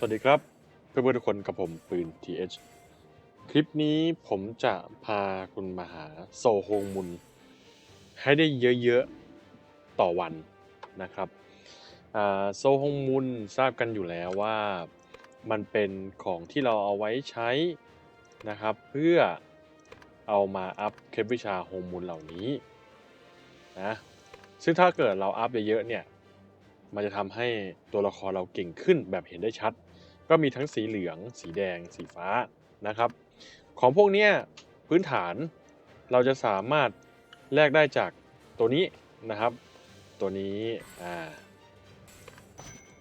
สวัสดีครับ เพื่อนๆทุกคนกับผมปืน TH คลิปนี้ผมจะพาคุณมาหาโซโฮงมุน ให้ได้เยอะๆ ต่อวันนะครับโซโฮงมุนทราบกันอยู่แล้วว่ามันเป็นของที่เราเอาไว้ใช้นะครับ เพื่อเอามาอัพเคล็ดวิชาโฮงมุนเหล่านี้นะซึ่งถ้าเกิดเราอัพเยอะๆเนี่ย มันจะทำให้ตัวละครเราเก่งขึ้นแบบเห็นได้ชัด ก็มีทั้งสีเหลือง สีแดง สีฟ้านะครับ ของพวกนี้พื้นฐานเราจะสามารถแลกได้จากตัวนี้นะครับ ตัวนี้อ่า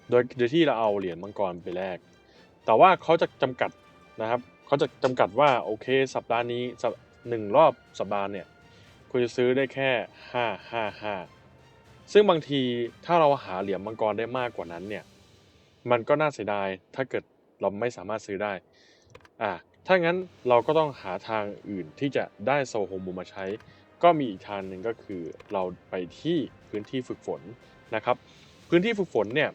โดยโดยที่เราเอาเหรียญมังกรไปแลกแต่ว่าเขาจะจำกัดนะครับเขาจะจำกัดว่าโอเคสัปดาห์นี้หนึ่งรอบสัปดาห์เนี่ยคุณจะซื้อได้แค่ห้าห้าห้า ซึ่งบางทีถ้าเราหาเหรียญมังกรได้มากกว่านั้นเนี่ย มันก็น่าเสียดายถ้าเกิดเราไม่สามารถซื้อได้ อ่าถ้างั้นเราก็ต้องหาทางอื่นที่จะได้โซโฮมูมาใช้ ก็มีอีกทางหนึ่งก็คือเราไปที่พื้นที่ฝึกฝนนะครับ พื้นที่ฝึกฝนเนี่ย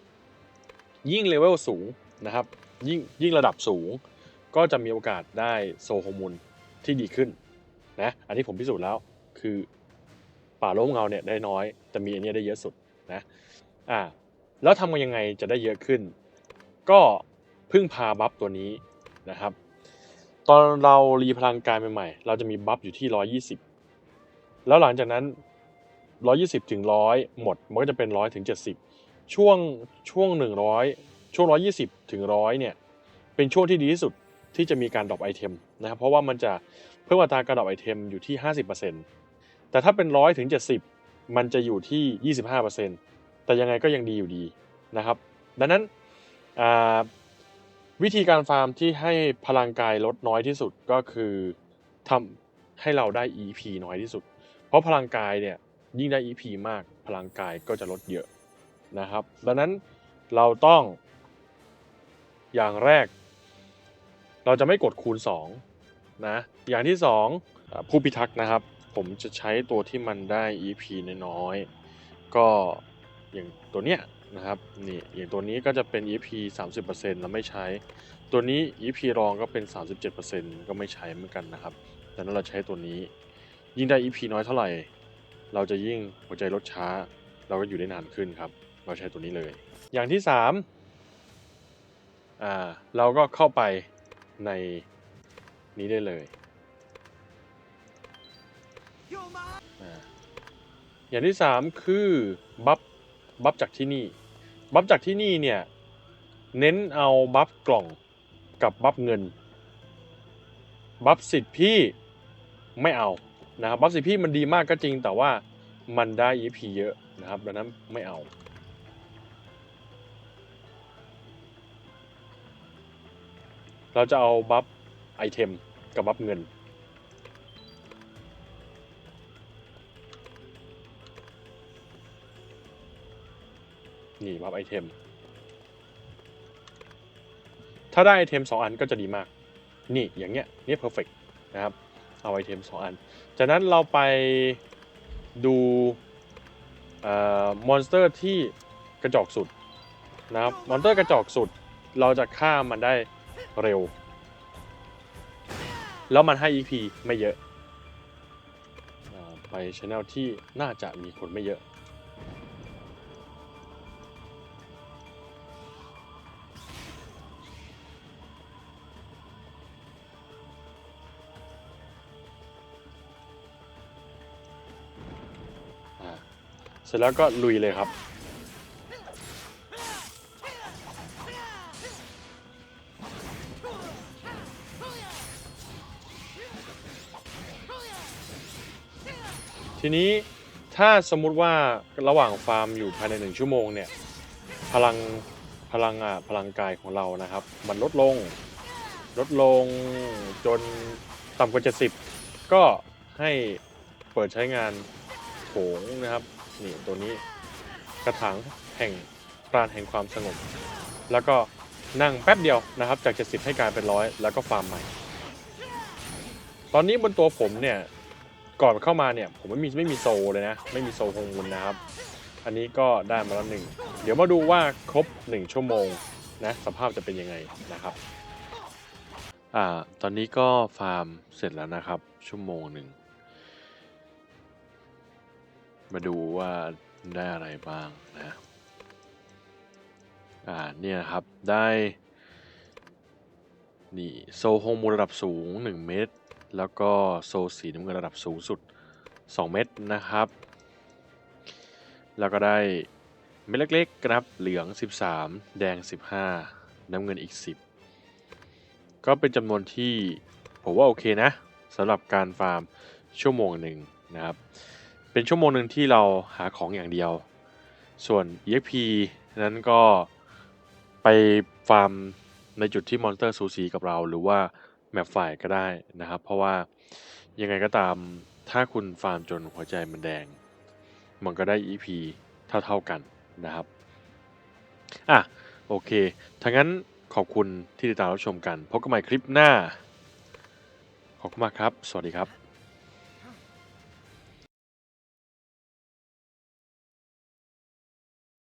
ยิ่งเลเวลสูงนะครับ ยิ่งยิ่งระดับสูง ก็จะมีโอกาสได้โซโฮมูลที่ดีขึ้นนะ อันนี้ผมพิสูจน์แล้วคือ ป่าโล้มเงาเนี่ยได้น้อยแต่มีอันนี้ได้เยอะสุดนะอ่าแล้วทำกันยังไงจะได้เยอะขึ้น ก็พึ่งพาบัฟตัวนี้นะครับ ตอนเรารีพลังกายใหม่ๆเราจะมีบัฟอยู่ที่ 120 แล้วหลังจากนั้น 120ถึง100 หมดมันก็จะเป็น 100ถึง70 ช่วงช่วง 100 ช่วง 120ถึง100เนี่ยเป็นช่วงที่ดีที่สุดที่จะมีการดรอปไอเทมนะครับเพราะว่ามันจะเพิ่มอัตราการดรอปไอเทมอยู่ที่ 50% แต่ถ้าเป็นร้อยถึงเจ็ดสิบมันจะอยู่ที่ยี่สิบห้าเปอร์เซ็นตแต่ยังไงก็ยังดีอยู่ดีนะครับ ดังนั้นวิธีการฟาร์มที่ให้พลังกายลดน้อยที่สุดก็คือทำให้เราได้ EP น้อยที่สุด เพราะพลังกายเนี่ยยิ่งได้ EP มากพลังกายก็จะลดเยอะนะครับ ดังนั้นเราต้องอย่างแรก เราจะไม่กดคูณ2นะอย่างที่สองผู้พิทักษ์นะครับ ผมจะใช้ตัวที่มันได้ EP น้อยๆก็อย่างตัวเนี้ยนะครับนี่อย่างตัวนี้ก็จะเป็น EP 30%แล้วไม่ใช้ ตัวนี้ EP รองก็เป็น 37%ก็ไม่ใช้เหมือนกันนะครับดังนั้นเราใช้ตัวนี้ ยิ่งได้ EP น้อยเท่าไหร่ เราจะยิ่งหัวใจลดช้า เราก็อยู่ได้นานขึ้นครับ เราใช้ตัวนี้เลย อย่างที่3อ่าเราก็เข้าไปในนี้ได้เลย อย่างที่สามคือบัฟบัฟจากที่นี่ บัฟจากที่นี่เนี่ย เน้นเอาบัฟกล่องกับบัฟเงิน บัฟสิทธิ์พี่ไม่เอานะครับบัฟสิทธิ์พี่มันดีมากก็จริงแต่ว่ามันได้ EP เยอะนะครับดังนั้นไม่เอาเราจะเอาบัฟไอเทมกับบัฟเงิน นี่บัฟไอเทม ถ้าได้ไอเทม 2 อันก็จะดีมาก นี่อย่างเงี้ยนี่เพอร์เฟกนะครับ เอาไอเทม 2 อัน จากนั้นเราไปดูมอนสเตอร์ที่กระจอกสุดนะครับมอนสเตอร์กระจอกสุด เราจะฆ่ามันได้เร็ว แล้วมันให้ EP ไม่เยอะไปช anel ที่น่าจะมีคนไม่เยอะ ร็จแล้วก็ลุยเลยครับ ทีนี้ถ้าสมมุติว่าระหว่างฟาร์มอยู่ภายในหนึ่งชั่วโมงเนี่ย พลังพลังอะพลังกายของเรานะครับ มันลดลง ลดลงจนต่ำกว่า70ก็ให้เปิดใช้งานโถงนะครับ นี่ตัวนี้กระถางแห่งปราณแห่งความสงบ แล้วก็นั่งแป๊บเดียวนะครับ จาก 70 ให้กลายเป็นร้อยแล้วก็ฟาร์มใหม่ ตอนนี้บนตัวผมเนี่ย ก่อนเข้ามาเนี่ย ผมไม่มีไม่มีโซเลยนะ ไม่มีโซลฮงมุนนะครับ อันนี้ก็ได้มาแล้วหนึ่ง เดี๋ยวมาดูว่าครบ 1 ชั่วโมงนะสภาพจะเป็นยังไงนะครับอ่าตอนนี้ก็ฟาร์มเสร็จแล้วนะครับ ชั่วโมงหนึ่ง มาดูว่าได้อะไรบ้างนะอ่าเนี่ยครับได้นี่โซโฮมูลระดับสูง 1 เมตร แล้วก็โซสีน้ำเงินระดับสูงสุด 2 เมตรนะครับ แล้วก็ได้เม็ดเล็กๆนะครับเหลือง 13 แดง 15 น้ำเงินอีก 10 ก็เป็นจำนวนที่ผมว่าโอเคนะสำหรับการฟาร์มชั่วโมงหนึ่งนะครับ เป็นชั่วโมงหนึ่งที่เราหาของอย่างเดียว ส่วน EXP นั้นก็ไปฟาร์มในจุดที่มอนสเตอร์สูสีกับเรา หรือว่าแมปฝ่ายก็ได้นะครับ เพราะว่ายังไงก็ตามถ้าคุณฟาร์มจนหัวใจมันแดง มันก็ได้ EP เท่าๆกันนะครับอะโอเคถ้างั้นขอบคุณที่ติดตามรับชมกัน พบกันใหม่คลิปหน้า ขอบคุณมากครับ สวัสดีครับ